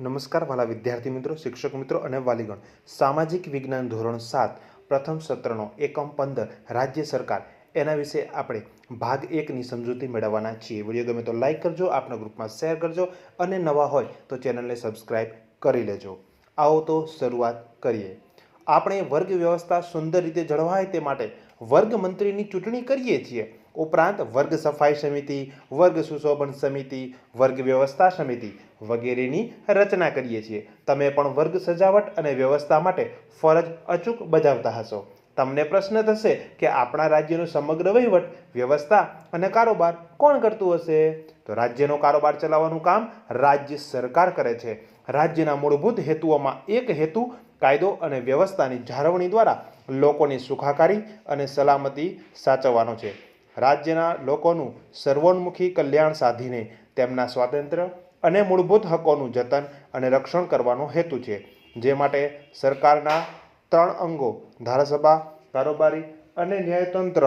નમસ્કાર વાલા વિદ્યાર્થી મિત્રો, શિક્ષક મિત્રો અને વાલીગણ. સામાજિક વિજ્ઞાન ધોરણ સાત, પ્રથમ સત્રનો એકમ પંદર, રાજ્ય સરકાર. એના વિશે આપણે ભાગ એકની સમજૂતી મેળવવાના છીએ. વીડિયો ગમે તો લાઇક કરજો આપણા ગ્રુપમાં શેર કરજો અને નવા હોય તો ચેનલને સબસ્ક્રાઈબ કરી લેજો. આવો તો શરૂઆત કરીએ. આપણે વર્ગ વ્યવસ્થા સુંદર રીતે જળવાય તે માટે વર્ગ મંત્રીની ચૂંટણી કરીએ છીએ. ઉપરાંત વર્ગ સફાઈ સમિતિ, વર્ગ સુશોભન સમિતિ, વર્ગ વ્યવસ્થા સમિતિ વગેરેની રચના કરીએ છીએ. તમે પણ વર્ગ સજાવટ અને વ્યવસ્થા માટે ફરજ અચૂક બજાવતા હશો. તમને પ્રશ્ન થશે કે આપણા રાજ્યનો સમગ્ર વહીવટ, વ્યવસ્થા અને કારોબાર કોણ કરતું હશે? તો રાજ્યનો કારોબાર ચલાવવાનું કામ રાજ્ય સરકાર કરે છે. રાજ્યના મૂળભૂત હેતુઓમાં એક હેતુ, કાયદો અને વ્યવસ્થાની જાળવણી દ્વારા લોકોની સુખાકારી અને સલામતી સાચવવાનો છે. રાજ્યના લોકોનું સર્વોન્મુખી કલ્યાણ સાધીને તેમના સ્વાતંત્ર્ય અને મૂળભૂત હકોનું જતન અને રક્ષણ કરવાનો હેતુ છે. જે માટે સરકારના ત્રણ અંગો ધારાસભા, કારોબારી અને ન્યાયતંત્ર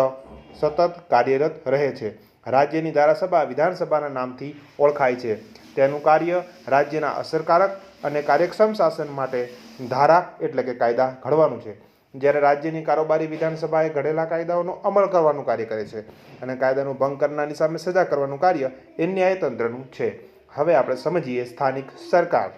સતત કાર્યરત રહે છે. રાજ્યની ધારાસભા વિધાનસભાના નામથી ઓળખાય છે. તેનું કાર્ય રાજ્યના અસરકારક અને કાર્યક્ષમ શાસન માટે ધારા એટલે કે કાયદા ઘડવાનું છે. જ્યારે રાજ્યની કારોબારી વિધાનસભાએ ઘડેલા કાયદાઓનો અમલ કરવાનું કાર્ય કરે છે અને કાયદાનો ભંગ કરનારની સામે સજા કરવાનું કાર્ય એ ન્યાયતંત્રનું છે. હવે આપણે સમજીએ સ્થાનિક સરકાર.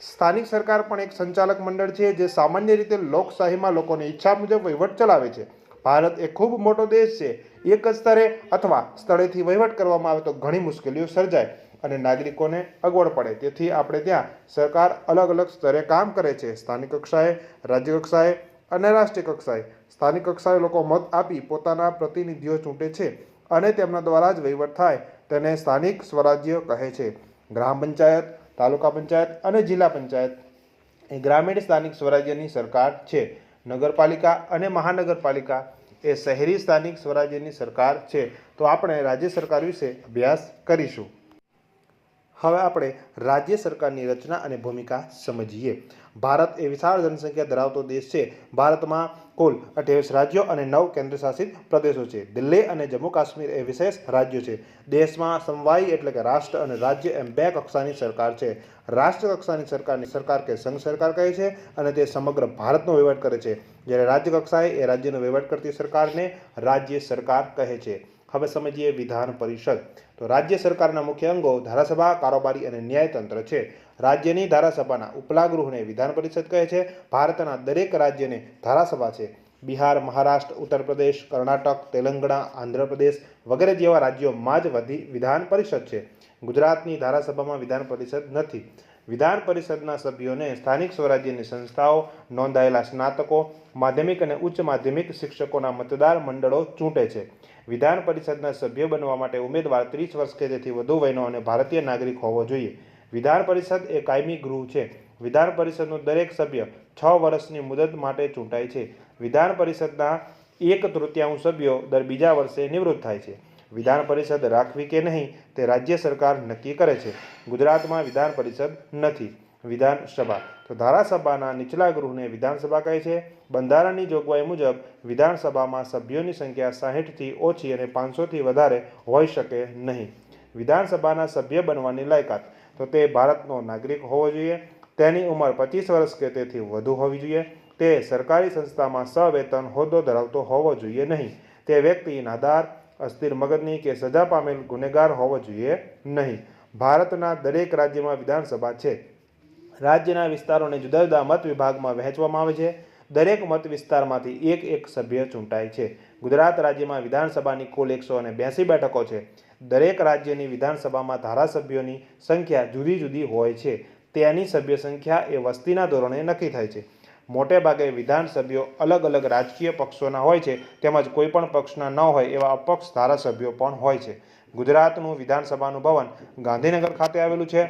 સ્થાનિક સરકાર પણ એક સંચાલક મંડળ છે જે સામાન્ય રીતે લોકશાહીમાં લોકોની ઈચ્છા મુજબ વહીવટ ચલાવે છે. ભારત એ ખૂબ મોટો દેશ છે. એક જ સ્તરે અથવા સ્થળેથી વહીવટ કરવામાં આવે તો ઘણી મુશ્કેલીઓ સર્જાય અને નાગરિકોને અગવડ પડે. તેથી આપણે ત્યાં સરકાર અલગ અલગ સ્તરે કામ કરે છે. સ્થાનિક કક્ષાએ, રાજ્ય કક્ષાએ અને રાષ્ટ્રીય કક્ષાએ. સ્થાનિક કક્ષાએ લોકો મત આપી પોતાના પ્રતિનિધિઓ ચૂંટે છે અને તેમના દ્વારા જ વહીવટ થાય તેને સ્થાનિક સ્વરાજ્ય કહે છે. ગ્રામ પંચાયત, તાલુકા પંચાયત અને જિલ્લા પંચાયત એ ગ્રામીણ સ્થાનિક સ્વરાજ્યની સરકાર છે. નગરપાલિકા અને મહાનગરપાલિકા એ શહેરી સ્થાનિક સ્વરાજ્યની સરકાર છે. તો આપણે રાજ્ય સરકાર વિશે અભ્યાસ કરીશું. હવે આપણે રાજ્ય સરકારની રચના અને ભૂમિકા સમજીએ. ભારત એ વિશાળ જનસંખ્યા ધરાવતો દેશ છે. ભારતમાં કુલ અઠ્યાવીસ રાજ્યો અને નવ કેન્દ્રશાસિત પ્રદેશો છે. દિલ્હી અને જમ્મુ કાશ્મીર એ વિશેષ રાજ્યો છે. દેશમાં સમવાયી એટલે કે રાષ્ટ્ર અને રાજ્ય એમ બે કક્ષાની સરકાર છે. રાષ્ટ્ર કક્ષાની સરકારની સરકાર કે સંઘ સરકાર કહે છે અને તે સમગ્ર ભારતનો વહીવટ કરે છે. જ્યારે રાજ્ય કક્ષાએ એ રાજ્યનો વહીવટ કરતી સરકારને રાજ્ય સરકાર કહે છે. હવે સમજીએ વિધાન પરિષદ. તો રાજ્ય સરકારના મુખ્ય અંગો ધારાસભા, કારોબારી અને ન્યાયતંત્ર છે. રાજ્યની ધારાસભાના ઉપલા ગૃહને વિધાન પરિષદ કહે છે. ભારતના દરેક રાજ્યને ધારાસભા છે. બિહાર, મહારાષ્ટ્ર, ઉત્તર પ્રદેશ, કર્ણાટક, તેલંગણા, આંધ્રપ્રદેશ વગેરે જેવા રાજ્યોમાં જ વધી વિધાન પરિષદ છે. ગુજરાતની ધારાસભામાં વિધાન પરિષદ નથી. વિધાન પરિષદના સભ્યોને સ્થાનિક સ્વરાજ્યની સંસ્થાઓ, નોંધાયેલા સ્નાતકો, માધ્યમિક અને ઉચ્ચ માધ્યમિક શિક્ષકોના મતદાર મંડળો ચૂંટે છે. વિધાન પરિષદના સભ્ય બનવા માટે ઉમેદવાર ત્રીસ વર્ષ કે તેથી વધુ વયનો અને ભારતીય નાગરિક હોવો જોઈએ. વિધાન પરિષદ એ કાયમી ગૃહ છે. વિધાન પરિષદનો દરેક સભ્ય છ વર્ષની મુદત માટે ચૂંટાય છે. વિધાન પરિષદના એક તૃતીયાંશ સભ્યો દર બીજા વર્ષે નિવૃત્ત થાય છે. વિધાન પરિષદ રાખવી કે નહીં તે રાજ્ય સરકાર નક્કી કરે છે. ગુજરાતમાં વિધાન પરિષદ નથી. વિધાનસભા તો ધારાસભાના નીચલા ગૃહને વિધાનસભા કહે છે. બંધારણની જોગવાઈ મુજબ વિધાનસભામાં સભ્યોની સંખ્યા સાહીઠથી ઓછી અને પાંચસોથી વધારે હોઈ શકે નહીં. વિધાનસભાના સભ્ય બનવાની લાયકાત. તો તે ભારતનો નાગરિક હોવો જોઈએ. તેની ઉંમર પચીસ વર્ષ કે તેથી વધુ હોવી જોઈએ. તે સરકારી સંસ્થામાં સવેતન હોદ્દો ધરાવતો હોવો જોઈએ નહીં. તે વ્યક્તિ નાદાર અસ્થિર મગજની કે સજા પામેલ ગુનેગાર હોવો જોઈએ નહીં. ભારતના દરેક રાજ્યમાં વિધાનસભા છે. રાજ્યના વિસ્તારોને જુદા જુદા મત વિભાગમાં વહેંચવામાં આવે છે. દરેક મત વિસ્તારમાંથી એક એક સભ્ય ચૂંટાય છે. ગુજરાત રાજ્યમાં વિધાનસભાની કુલ એકસો અને બ્યાસી બેઠકો છે. દરેક રાજ્યની વિધાનસભામાં ધારાસભ્યોની સંખ્યા જુદી જુદી હોય છે. તેની સભ્ય સંખ્યા એ વસ્તીના ધોરણે નક્કી થાય છે. મોટે ભાગે વિધાનસભ્યો અલગ અલગ રાજકીય પક્ષોના હોય છે. તેમજ કોઈપણ પક્ષના ન હોય એવા અપક્ષ ધારાસભ્યો પણ હોય છે. ગુજરાતનું વિધાનસભાનું ભવન ગાંધીનગર ખાતે આવેલું છે.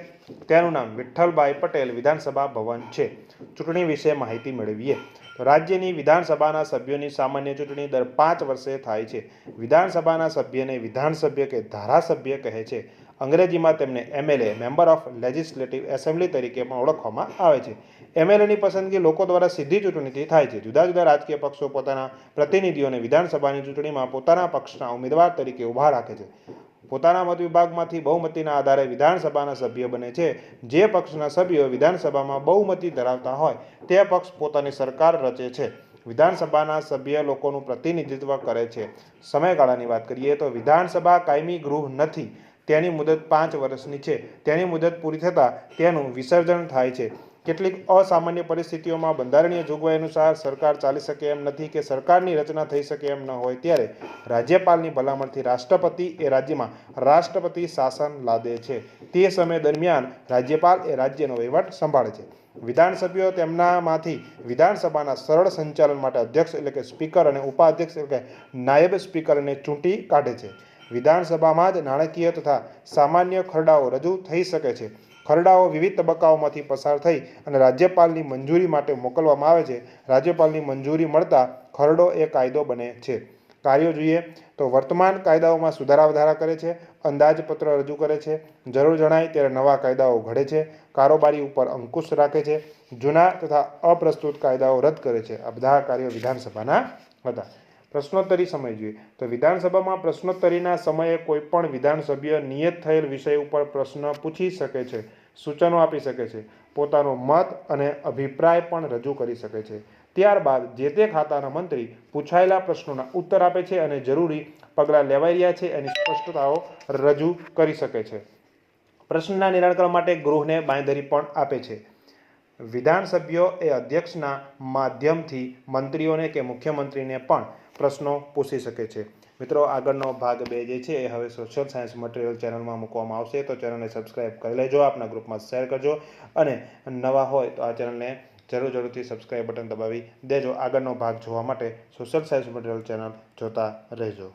તેનું નામ વિઠ્ઠલભાઈ પટેલ વિધાનસભા ભવન છે. ચૂંટણી વિશે માહિતી મેળવીએ. રાજ્યની વિધાનસભાના સભ્યોની સામાન્ય ચૂંટણી દર પાંચ વર્ષે થાય છે. વિધાનસભાના સભ્યને વિધાનસભ્ય કે ધારાસભ્ય કહે છે. અંગ્રેજીમાં તેમને MLA, member of legislative assembly તરીકે પણ ઓળખવામાં આવે છે. એમએલએની પસંદગી લોકો દ્વારા સીધી ચૂંટણીથી થાય છે. જુદા જુદા રાજકીય પક્ષો પોતાના પ્રતિનિધિઓને વિધાનસભાની ચૂંટણીમાં પોતાના પક્ષના ઉમેદવાર તરીકે ઊભા રાખે છે. પોતાના મત વિભાગમાંથી બહુમતીના આધારે વિધાનસભાના સભ્ય બને છે. જે પક્ષના સભ્યો વિધાનસભામાં બહુમતી ધરાવતા હોય, તે પક્ષ પોતાની સરકાર રચે છે. વિધાનસભાના સભ્ય લોકોનું પ્રતિનિધિત્વ કરે છે. સમયગાળાની વાત કરીએ તો વિધાનસભા કાયમી ગૃહ નથી. તેની મુદત પાંચ વર્ષની છે. તેની મુદત પૂરી થતાં તેનું વિસર્જન થાય છે. કેટલીક અસામાન્ય પરિસ્થિતિઓમાં બંધારણીય જોગવાઈ અનુસાર સરકાર ચાલી શકે એમ નથી કે સરકારની રચના થઈ શકે એમ ન હોય ત્યારે રાજ્યપાલની ભલામણથી રાષ્ટ્રપતિ એ રાજ્યમાં રાષ્ટ્રપતિ શાસન લાદે છે. તે સમય દરમિયાન રાજ્યપાલ એ રાજ્યનો વહીવટ સંભાળે છે. વિધાનસભ્યો તેમનામાંથી વિધાનસભાના સરળ સંચાલન માટે અધ્યક્ષ એટલે કે સ્પીકર અને ઉપાધ્યક્ષ એટલે કે નાયબ સ્પીકરને ચૂંટી કાઢે છે. વિધાનસભામાં જ નાણાકીય તથા સામાન્ય ખરડાઓ રજૂ થઈ શકે છે. ખરડાઓ વિવિધ તબક્કાઓમાંથી પસાર થઈ અને રાજ્યપાલની મંજૂરી માટે મોકલવામાં આવે છે. રાજ્યપાલની મંજૂરી મળતા ખરડો એ કાયદો બને છે. કાર્યો જોઈએ તો વર્તમાન કાયદાઓમાં સુધારા વધારા કરે છે, અંદાજપત્ર રજૂ કરે છે, જરૂર જણાય ત્યારે નવા કાયદાઓ ઘડે છે, કારોબારી ઉપર અંકુશ રાખે છે, જૂના તથા અપ્રસ્તુત કાયદાઓ રદ કરે છે. આ બધા કાર્યો વિધાનસભાના હતા. પ્રશ્નોત્તરી સમય જોઈએ તો વિધાનસભામાં પ્રશ્નોત્તરીના સમયે કોઈ પણ વિધાનસભ્ય નિયત થયેલ વિષય ઉપર પ્રશ્ન પૂછી શકે છે. સૂચનો આપી શકે છે. પોતાનો મત અને અભિપ્રાય પણ રજૂ કરી શકે છે. ત્યારબાદ જે તે ખાતાના મંત્રી પૂછાયેલા પ્રશ્નોના ઉત્તર આપે છે અને જરૂરી પગલાં લેવાઈ રહ્યા છે એની સ્પષ્ટતાઓ રજૂ કરી શકે છે. પ્રશ્નના નિરાકરણ માટે ગૃહને બાંયધરી પણ આપે છે. વિધાનસભ્યો એ અધ્યક્ષના માધ્યમથી મંત્રીઓને કે મુખ્યમંત્રીને પણ પ્રશ્નો પૂછી શકે છે. મિત્રો, આગળનો ભાગ બે જે છે, એ હવે સોશિયલ સાયન્સ મટીરિયલ ચેનલમાં મૂકવામાં આવશે. તો ચેનલને સબસ્ક્રાઈબ કરી લેજો, આપના ગ્રુપમાં શેર કરજો અને નવા હોય તો આ ચેનલને જરૂર જરૂરથી સબસ્ક્રાઈબ બટન દબાવી દેજો. આગળનો ભાગ જોવા માટે સોશિયલ સાયન્સ મટીરિયલ ચેનલ જોતા રહેજો.